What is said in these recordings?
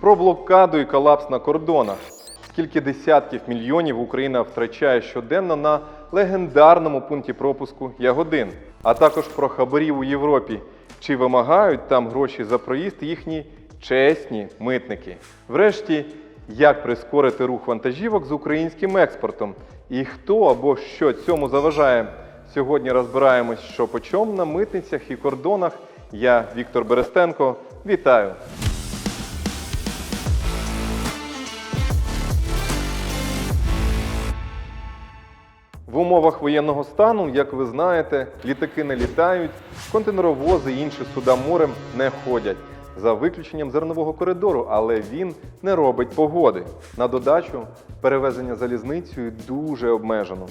Про блокаду і колапс на кордонах. Скільки десятків мільйонів Україна втрачає щоденно на легендарному пункті пропуску Ягодин, а також про хабарів у Європі. Чи вимагають там гроші за проїзд їхні чесні митники? Врешті, як прискорити рух вантажівок з українським експортом? І хто або що цьому заважає? Сьогодні розбираємось, що по чому на митницях і кордонах. Я Віктор Берестенко. Вітаю! В умовах воєнного стану, як ви знаєте, літаки не літають, контейнеровози і інші суда морем не ходять. За виключенням зернового коридору, але він не робить погоди. На додачу перевезення залізницею дуже обмежено.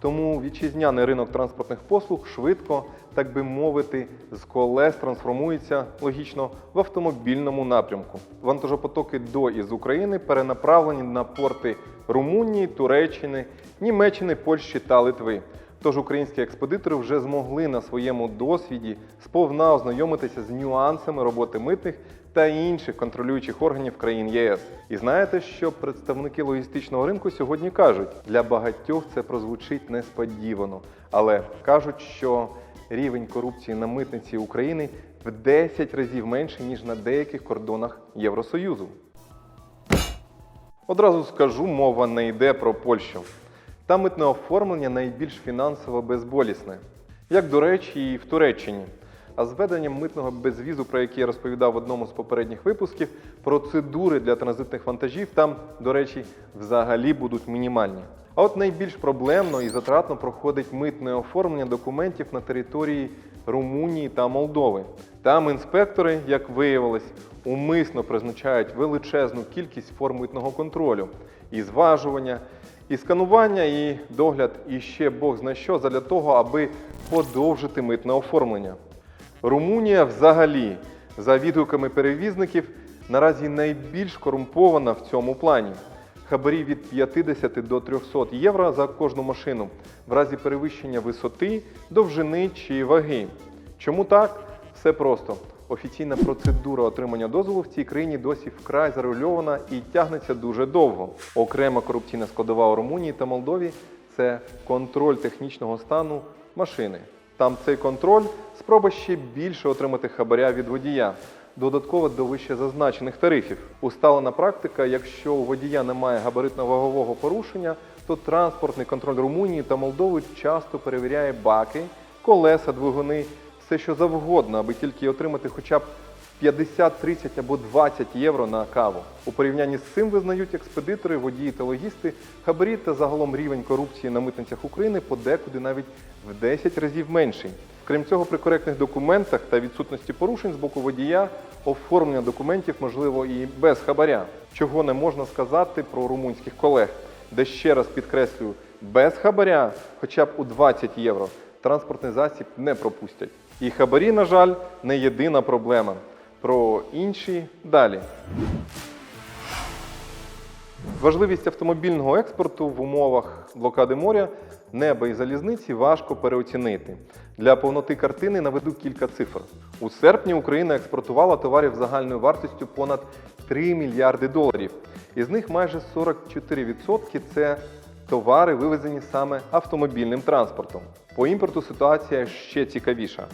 Тому вітчизняний ринок транспортних послуг швидко, так би мовити, з колес трансформується логічно в автомобільному напрямку. Вантажопотоки до і з України перенаправлені на порти Румунії, Туреччини, Німеччини, Польщі та Литви. Тож українські експедитори вже змогли на своєму досвіді сповна ознайомитися з нюансами роботи митних та інших контролюючих органів країн ЄС. І знаєте, що представники логістичного ринку сьогодні кажуть? Для багатьох це прозвучить несподівано, але кажуть, що рівень корупції на митниці України в 10 разів менше ніж на деяких кордонах Євросоюзу. Одразу скажу, мова не йде про Польщу. Там митне оформлення найбільш фінансово безболісне, як до речі, і в Туреччині. А з введенням митного безвізу, про який я розповідав в одному з попередніх випусків, процедури для транзитних вантажів там, до речі, взагалі будуть мінімальні. А от найбільш проблемно і затратно проходить митне оформлення документів на території Румунії та Молдови. Там інспектори, як виявилось, умисно призначають величезну кількість форм митного контролю і зважування, і сканування, і догляд, і ще Бог зна що задля того, аби подовжити митне оформлення. Румунія взагалі, за відгуками перевізників, наразі найбільш корумпована в цьому плані. Хабарі від 50 до 300 євро за кожну машину в разі перевищення висоти, довжини чи ваги. Чому так? Все просто. Офіційна процедура отримання дозволу в цій країні досі вкрай зарульована і тягнеться дуже довго. Окрема корупційна складова у Румунії та Молдові це контроль технічного стану машини. Там цей контроль. Спроба ще більше отримати хабаря від водія, додатково до вище зазначених тарифів. Усталена практика, якщо у водія немає габаритно-вагового порушення, то транспортний контроль Румунії та Молдови часто перевіряє баки, колеса, двигуни, все що завгодно, аби тільки отримати хоча б 50, 30 або 20 євро на каву. У порівнянні з цим визнають експедитори, водії та логісти, хабарі та загалом рівень корупції на митницях України подекуди навіть в 10 разів менший. Крім цього, при коректних документах та відсутності порушень з боку водія оформлення документів можливо і без хабаря, чого не можна сказати про румунських колег, де ще раз підкреслюю, без хабаря, хоча б у 20 євро, транспортний засіб не пропустять. І хабарі, на жаль, не єдина проблема. Про інші далі. Важливість автомобільного експорту в умовах блокади моря, неба і залізниці важко переоцінити. Для повноти картини наведу кілька цифр. У серпні Україна експортувала товарів загальною вартістю понад 3 мільярди доларів. Із них майже 44% це товари, вивезені саме автомобільним транспортом. По імпорту ситуація ще цікавіша.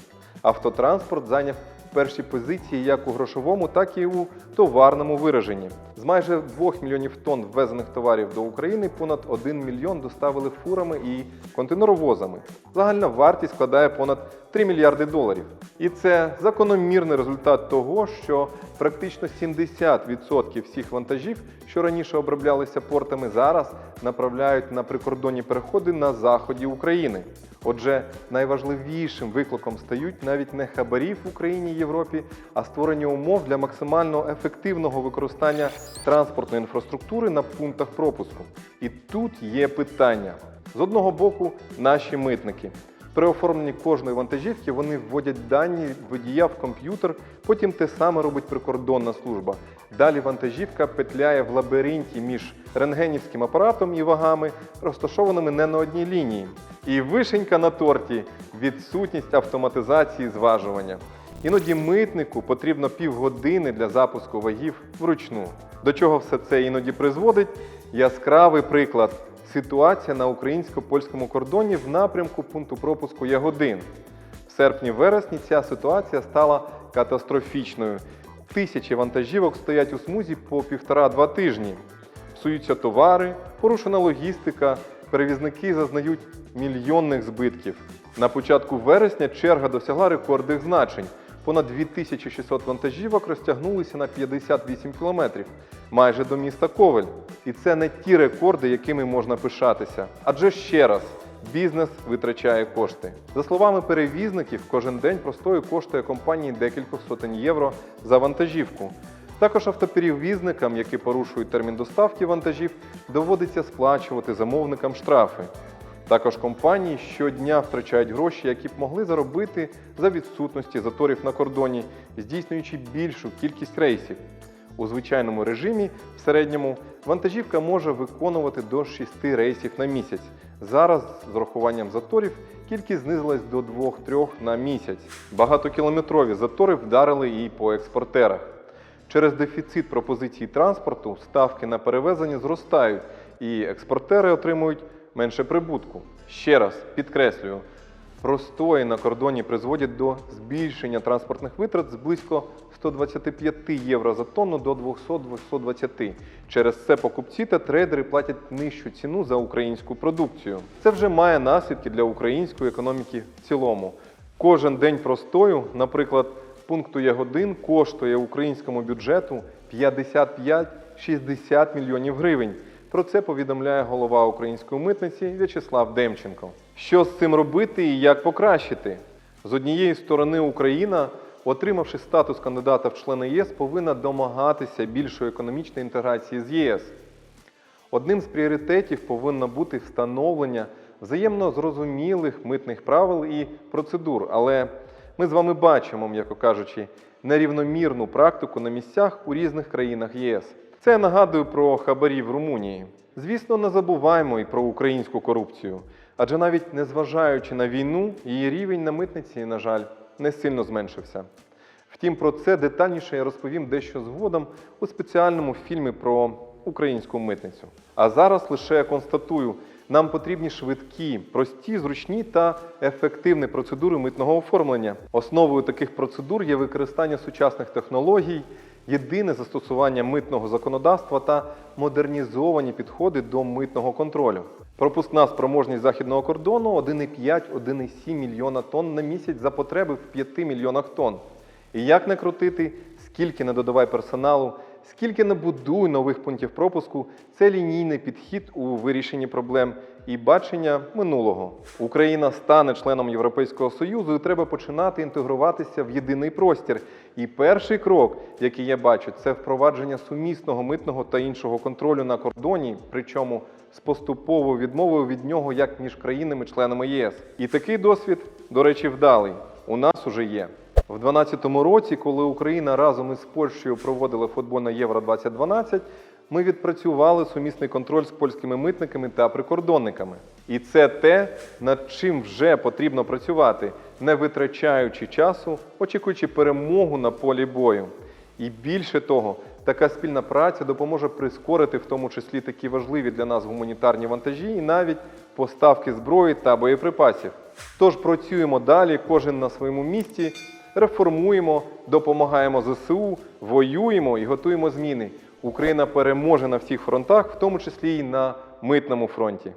Автотранспорт зайняв перші позиції як у грошовому, так і у товарному вираженні. З майже 2 мільйонів тонн ввезених товарів до України понад 1 мільйон доставили фурами і контейнеровозами. Загальна вартість складає понад 3 мільярди доларів. І це закономірний результат того, що практично 70% всіх вантажів, що раніше оброблялися портами, зараз направляють на прикордонні переходи на заході України. Отже, найважливішим викликом стають навіть не хабарі в Україні і Європі, а створення умов для максимально ефективного використання транспортної інфраструктури на пунктах пропуску. І тут є питання. З одного боку, наші митники. При оформленні кожної вантажівки вони вводять дані водія в комп'ютер, потім те саме робить прикордонна служба. Далі вантажівка петляє в лабіринті між рентгенівським апаратом і вагами, розташованими не на одній лінії. І вишенька на торті відсутність автоматизації зважування. Іноді митнику потрібно півгодини для запуску вагів вручну. До чого все це іноді призводить? Яскравий приклад. Ситуація на українсько-польському кордоні в напрямку пункту пропуску Ягодин. В серпні-вересні ця ситуація стала катастрофічною. Тисячі вантажівок стоять у смузі по півтора-два тижні. Псуються товари, порушена логістика, перевізники зазнають мільйонних збитків. На початку вересня черга досягла рекордних значень. Понад 2600 вантажівок розтягнулися на 58 кілометрів, майже до міста Ковель. І це не ті рекорди, якими можна пишатися. Адже ще раз, бізнес витрачає кошти. За словами перевізників, кожен день простою коштує компанії декількох сотень євро за вантажівку. Також автоперевізникам, які порушують термін доставки вантажів, доводиться сплачувати замовникам штрафи. Також компанії щодня втрачають гроші, які б могли заробити за відсутності заторів на кордоні, здійснюючи більшу кількість рейсів. У звичайному режимі в середньому вантажівка може виконувати до 6 рейсів на місяць. Зараз з урахуванням заторів кількість знизилась до 2-3 на місяць. Багатокілометрові затори вдарили і по експортерах. Через дефіцит пропозицій транспорту ставки на перевезення зростають, і експортери отримують менше прибутку. Ще раз підкреслюю, простої на кордоні призводять до збільшення транспортних витрат з близько 125 євро за тонну до 200-220. Через це покупці та трейдери платять нижчу ціну за українську продукцію. Це вже має наслідки для української економіки в цілому. Кожен день простою, наприклад, пункту Ягодин коштує українському бюджету 55-60 мільйонів гривень. Про це повідомляє голова української митниці В'ячеслав Демченко. Що з цим робити і як покращити? З однієї сторони, Україна, отримавши статус кандидата в члени ЄС, повинна домагатися більшої економічної інтеграції з ЄС. Одним з пріоритетів повинно бути встановлення взаємно зрозумілих митних правил і процедур. Але ми з вами бачимо, м'яко кажучи, нерівномірну практику на місцях у різних країнах ЄС. Це я нагадую про хабарі в Румунії. Звісно, не забуваємо і про українську корупцію, адже навіть незважаючи на війну, її рівень на митниці, на жаль, не сильно зменшився. Втім, про це детальніше я розповім дещо згодом у спеціальному фільмі про українську митницю. А зараз лише констатую, нам потрібні швидкі, прості, зручні та ефективні процедури митного оформлення. Основою таких процедур є використання сучасних технологій, єдине застосування митного законодавства та модернізовані підходи до митного контролю. Пропускна спроможність західного кордону 1,5-1,7 мільйона тонн на місяць за потреби в 5 мільйонах тонн. І як не крутити, скільки не додавай персоналу, скільки не будуй нових пунктів пропуску, це лінійний підхід у вирішенні проблем і бачення минулого. Україна стане членом Європейського Союзу і треба починати інтегруватися в єдиний простір. І перший крок, який я бачу, це впровадження сумісного митного та іншого контролю на кордоні, причому з поступовою відмовою від нього як між країнами-членами ЄС. І такий досвід, до речі, вдалий. У нас уже є. В 2012 році, коли Україна разом із Польщею проводила футбольне Євро 2012, ми відпрацювали сумісний контроль з польськими митниками та прикордонниками. І це те, над чим вже потрібно працювати, не витрачаючи часу, очікуючи перемогу на полі бою. І більше того, така спільна праця допоможе прискорити в тому числі такі важливі для нас гуманітарні вантажі і навіть поставки зброї та боєприпасів. Тож працюємо далі, кожен на своєму місці, реформуємо, допомагаємо ЗСУ, воюємо і готуємо зміни. Україна переможе на всіх фронтах, в тому числі і на митному фронті.